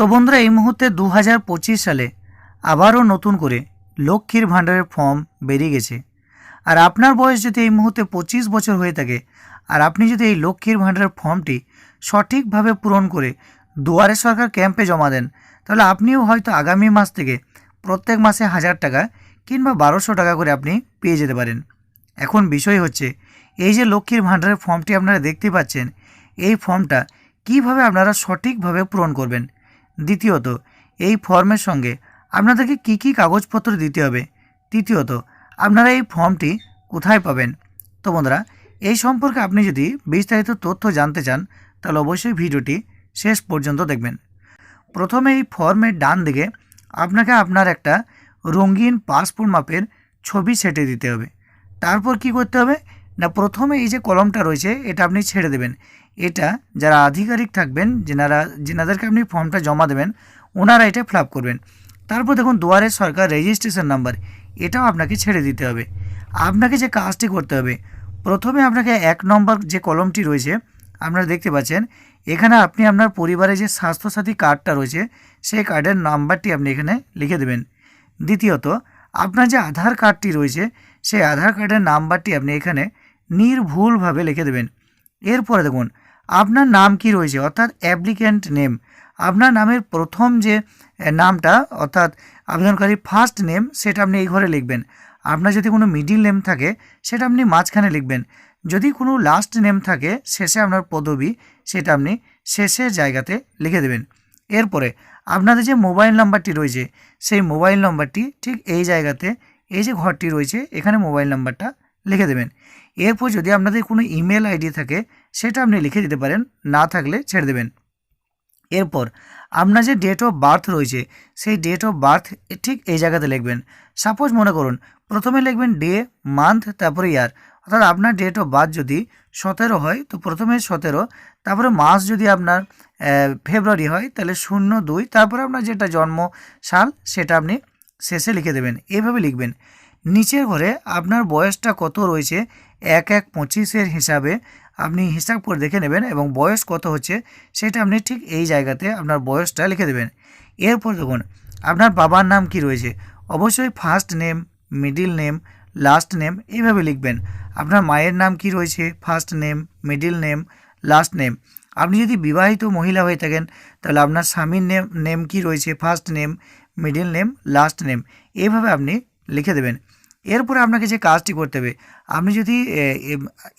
তো বন্ধুরা, এই মুহূর্তে দু হাজার পঁচিশ সালে আবারও নতুন করে লক্ষ্মীর ভাণ্ডারের ফর্ম বেরিয়ে গেছে। আর আপনার বয়স যদি এই মুহূর্তে পঁচিশ বছর হয়ে থাকে, আর আপনি যদি এই লক্ষ্মীর ভাণ্ডারের ফর্মটি সঠিকভাবে পূরণ করে দুয়ারে সরকার ক্যাম্পে জমা দেন, তাহলে আপনিও হয়তো আগামী মাস থেকে প্রত্যেক মাসে হাজার টাকা কিংবা বারোশো টাকা করে আপনি পেয়ে যেতে পারেন। এখন বিষয় হচ্ছে, এই যে লক্ষ্মীর ভাণ্ডারের ফর্মটি আপনারা দেখতে পাচ্ছেন, এই ফর্মটা কীভাবে আপনারা সঠিকভাবে পূরণ করবেন? দ্বিতীয়ত, এই ফর্মের সঙ্গে আপনাদেরকে কি কি কাগজপত্র দিতে হবে? তৃতীয়ত, আপনারা এই ফর্মটি কোথায় পাবেন? তো বন্ধুরা, এই সম্পর্কে আপনি যদি বিস্তারিত তথ্য জানতে চান, তাহলে অবশ্যই ভিডিওটি শেষ পর্যন্ত দেখবেন। প্রথমে এই ফর্মের ডান দিকে আপনাকে আপনার একটা রঙিন পাসপোর্ট মাপের ছবি সেটে দিতে হবে। তারপর কি করতে হবে? না, প্রথমে এই যে কলমটা রয়েছে, এটা আপনি ছেড়ে দেবেন। এটা যারা আধিকারিক থাকবেন, যেনারা, যেনাদেরকে আপনি ফর্মটা জমা দেবেন, ওনারা এটা ফিল করবেন। তারপর দেখুন, দুয়ারে সরকার রেজিস্ট্রেশন নাম্বার, এটাও আপনাকে ছেড়ে দিতে হবে। আপনাকে যে কাজটি করতে হবে, প্রথমে আপনাকে এক নম্বর যে কলমটি রয়েছে, আপনারা দেখতে পাচ্ছেন, এখানে আপনি আপনার পরিবারে যে স্বাস্থ্যসাথী কার্ডটা রয়েছে, সেই কার্ডের নাম্বারটি আপনি এখানে লিখে দেবেন। দ্বিতীয়ত, আপনার যে আধার কার্ডটি রয়েছে, সেই আধার কার্ডের নাম্বারটি আপনি এখানে নির্ভুলভাবে লিখে দেবেন। এরপরে দেখুন, আপনার নাম কি রয়েছে? অর্থাৎ অ্যাপ্লিক্যান্ট নেম। আপনার নামের প্রথম যে নামটা, অর্থাৎ আবেদনকারী ফার্স্ট নেম সেটা আপনি এই ঘরে লিখবেন। আপনার যদি কোনো মিডিল নেম থাকে, সেটা আপনি মাঝখানে লিখবেন। যদি কোনো লাস্ট নেম থাকে, শেষে আপনার পদবি, সেটা আপনি শেষের জায়গাতে লিখে দেবেন। এরপরে, আপনাদের যে মোবাইল নাম্বারটি রয়েছে, সেই মোবাইল নাম্বারটি ঠিক এই জায়গাতে, এই যে ঘরটি রয়েছে, এখানে মোবাইল নাম্বারটা লিখে দেবেন। এরপর যদি আপনাদের কোনো ইমেল আইডি থাকে, সেটা আপনি লিখে দিতে পারেন, না থাকলে ছেড়ে দেবেন। এরপর আপনার যে ডেট অফ বার্থ রয়েছে, সেই ডেট অফ বার্থ ঠিক এই জায়গাতে লিখবেন। সাপোজ মনে করুন, প্রথমে লিখবেন ডে মান্থ তারপরে ইয়ার অর্থাৎ আপনার ডেট অফ বার্থ যদি সতেরো হয়, তো প্রথমে সতেরো, তারপরে মাস যদি আপনার ফেব্রুয়ারি হয়, তাহলে শূন্য, দুই, তারপরে আপনার যেটা জন্ম সাল, সেটা আপনি শেষে লিখে দেবেন। এইভাবে লিখবেন। নিচের ঘরে আপনার বয়সটা কত রয়েছে? এক এক পঁচিশের হিসাবে আপনি হিসাব করে দেখে নেবেন এবং বয়স কত হচ্ছে সেটা আপনি ঠিক এই জায়গাতে আপনার বয়সটা লিখে দেবেন। এরপর দেখুন, আপনার বাবার নাম কি রয়েছে? অবশ্যই first name middle name last name এইভাবে লিখবেন। আপনার মায়ের নাম কি রয়েছে? First name middle name last name আপনি যদি বিবাহিত মহিলা হয়ে থাকেন, তাহলে আপনার স্বামীর নেম নেম কি রয়েছে? First name middle name last name এইভাবে আপনি লিখে দেবেন। এরপরে আপনাকে যে কাজটি করতে হবে, আপনি যদি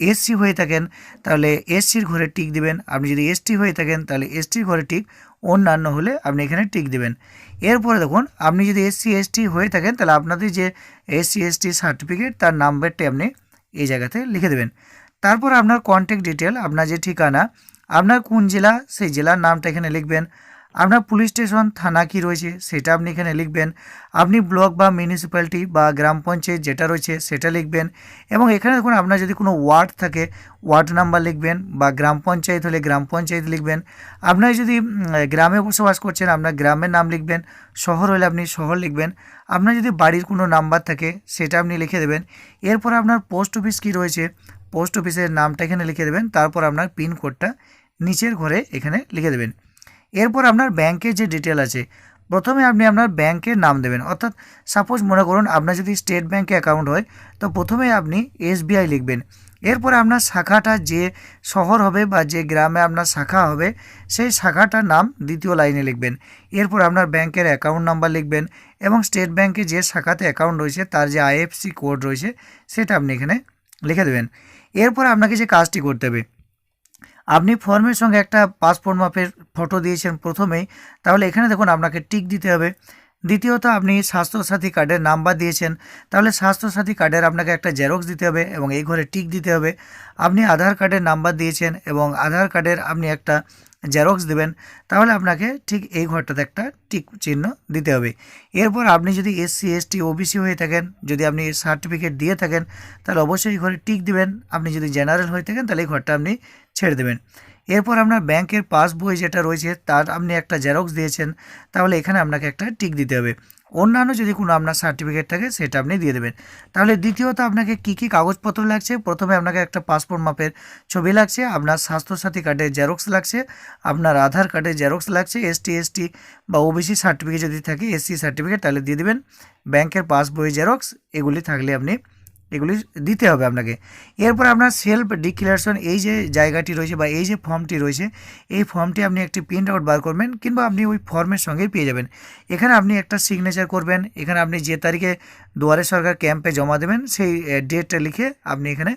এসসি হয়ে থাকেন, তাহলে এসসির ঘরে টিক দিবেন। আপনি যদি এসটি হয়ে থাকেন, তাহলে এসটির ঘরে টিক, অন্যান্য হলে আপনি এখানে টিক দিবেন। এরপরে দেখুন, আপনি যদি এসসি, এসটি হয়ে থাকেন, তাহলে আপনাদের যে এসসি, এসটি সার্টিফিকেট, তার নাম্বারটি আপনি এই জায়গাতে লিখে দেবেন। তারপর আপনার কন্ট্যাক্ট ডিটেল আপনার যে ঠিকানা, আপনার কোন জেলা, সেই জেলার নামটা এখানে লিখবেন। আপনার পুলিশ স্টেশন থানা কি রয়েছে সেটা আপনি এখানে লিখবেন। আপনি ব্লক বা মিউনিসিপ্যালিটি বা গ্রাম পঞ্চায়েত যেটা রয়েছে সেটা লিখবেন এবং এখানে দেখুন আপনার যদি কোনো ওয়ার্ড থাকে, ওয়ার্ড নাম্বার লিখবেন বা গ্রাম পঞ্চায়েত হলে গ্রাম পঞ্চায়েত লিখবেন। আপনার যদি গ্রামে বসবাস করছেন, আপনার গ্রামের নাম লিখবেন, শহর হলে আপনি শহর লিখবেন। আপনার যদি বাড়ির কোনো নাম্বার থাকে সেটা আপনি লিখে দেবেন। এরপর আপনার পোস্ট অফিস কী রয়েছে, পোস্ট অফিসের নামটা এখানে লিখে দেবেন, তারপর আপনার পিন কোডটা নিচের ঘরে এখানে লিখে দেবেন। এরপর আপনার ব্যাংকের যে ডিটেল আছে, প্রথমে আপনি আপনার ব্যাংকের নাম দেবেন। অর্থাৎ সাপোজ মনে করুন আপনার যদি স্টেট ব্যাংকে অ্যাকাউন্ট হয়, তো প্রথমে আপনি এসবিআই লিখবেন। এরপরে আপনার শাখাটা যে শহর হবে বা যে গ্রামে আপনার শাখা হবে, সেই শাখাটার নাম দ্বিতীয় লাইনে লিখবেন। এরপর আপনার ব্যাংকের অ্যাকাউন্ট নাম্বার লিখবেন এবং স্টেট ব্যাংকে যে শাখাতে অ্যাকাউন্ট রয়েছে, তার যে আইএফসি কোড রয়েছে, সেটা আপনি এখানে লিখে দেবেন। এরপর আপনাকে যে কাজটি করতে হবে আপনি ফর্মের সঙ্গে একটা পাসপোর্ট মাপের ফটো দিয়েছেন প্রথমেই, তাহলে এখানে দেখুন আপনাকে টিক দিতে হবে। দ্বিতীয়ত, আপনি স্বাস্থ্যসাথী কার্ডের নাম্বার দিয়েছেন, তাহলে স্বাস্থ্যসাথী কার্ডের আপনাকে একটা জেরক্স দিতে হবে এবং এই ঘরে টিক দিতে হবে। আপনি আধার কার্ডের নাম্বার দিয়েছেন এবং আধার কার্ডের আপনি একটা জেরক্স দেবেন, তাহলে আপনাকে ঠিক এই ঘরটাতে একটা টিক চিহ্ন দিতে হবে। এরপর আপনি যদি এসসি এসটি ওবিসি হয়ে থাকেন, যদি আপনি সার্টিফিকেট দিয়ে থাকেন, তাহলে অবশ্যই এই ঘরে টিক দিবেন। আপনি যদি জেনারেল হয়ে থাকেন, তাহলে এই ঘরটা আপনি ছেড়ে দেবেন। এরপর আপনার ব্যাংকের পাসবই যেটা রয়েছে, তার আপনি একটা জেরক্স দিয়েছেন, তাহলে এখানে আপনাকে একটা টিক দিতে হবে। অন্যান্য যদি কোনো আপনার সার্টিফিকেট থাকে, সেটা আপনি দিয়ে দেবেন। তাহলে দ্বিতীয়ত আপনাকে কী কী কাগজপত্র লাগছে? প্রথমে আপনাকে একটা পাসপোর্ট মাপের ছবি লাগছে, আপনার স্বাস্থ্যসাথী কার্ডের জেরক্স লাগছে, আপনার আধার কার্ডের জেরক্স লাগছে এসটি এসটি বা ওবিসি সার্টিফিকেট যদি থাকে এসসি সার্টিফিকেট তাহলে দিয়ে দেবেন। ব্যাংকের পাসবই জেরক্স এগুলি থাকলে আপনি এগুলি দিতে হবে আপনাকে। এরপর আপনার সেলফ ডিক্লারেশন এই যে জায়গাটি রয়েছে বা এই যে ফর্মটি রয়েছে, এই ফর্মটি আপনি একটি প্রিন্ট আউট বার করবেন কিংবা আপনি ওই ফর্মের সঙ্গেই পেয়ে যাবেন। এখানে আপনি একটা সিগনেচার করবেন, এখানে আপনি যে তারিখে দুয়ারে সরকার ক্যাম্পে জমা দেবেন, সেই ডেটটা লিখে আপনি এখানে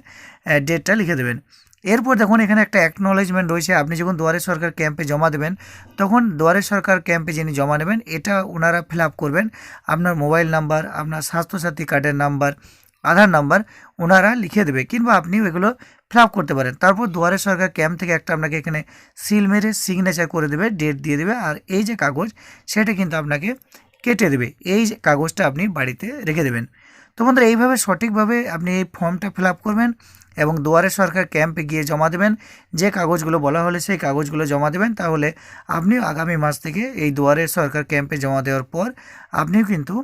ডেটটা লিখে দেবেন। এরপর দেখুন এখানে একটা অ্যাকনোলেজমেন্ট রয়েছে, আপনি যখন দুয়ারে সরকার ক্যাম্পে জমা দেবেন, তখন দুয়ারে সরকার ক্যাম্পে যিনি জমা নেবেন, এটা ওনারা ফিল করবেন। আপনার মোবাইল নাম্বার আপনার স্বাস্থ্যসাথী কার্ডের নাম্বার আধার নাম্বার ওনারা লিখে দেবে কিংবা আপনিও এগুলো ফিল করতে পারেন। তারপর দুয়ারে সরকার ক্যাম্প থেকে একটা আপনাকে এখানে সিল মেরে সিগনেচার করে দেবে ডেট দিয়ে দেবে আর এই যে কাগজ সেটা কিন্তু আপনাকে কেটে দেবে। এই যে কাগজটা আপনি বাড়িতে রেখে দেবেন। তো বন্ধুরা, এইভাবে সঠিকভাবে আপনি এই ফর্মটা ফিল করবেন এবং দুয়ারে সরকার ক্যাম্পে গিয়ে জমা দেবেন। যে কাগজগুলো বলা হলে সেই কাগজগুলো জমা দেবেন। তাহলে আপনিও আগামী মাস থেকে এই দুয়ারে সরকার ক্যাম্পে জমা দেওয়ার পর আপনিও কিন্তু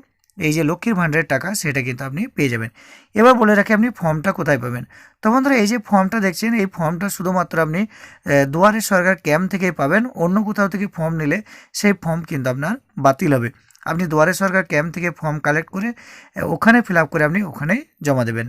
এই যে লক্ষ্মীর ভাণ্ডারের টাকা, সেটা কিন্তু আপনি পেয়ে যাবেন। এবার বলে রাখি, আপনি ফর্মটা কোথায় পাবেন? তো বন্ধুরা, এই যে ফর্মটা দেখছেন, এই ফর্মটা শুধুমাত্র আপনি দুয়ারে সরকার ক্যাম্প থেকে পাবেন, অন্য কোথাও থেকে ফর্ম নিলে সেই ফর্ম কিন্তু আপনার বাতিল হবে। আপনি দুয়ারে সরকার ক্যাম্প থেকে ফর্ম কালেক্ট করে ওখানে ফিল করে আপনি ওখানেই জমা দেবেন।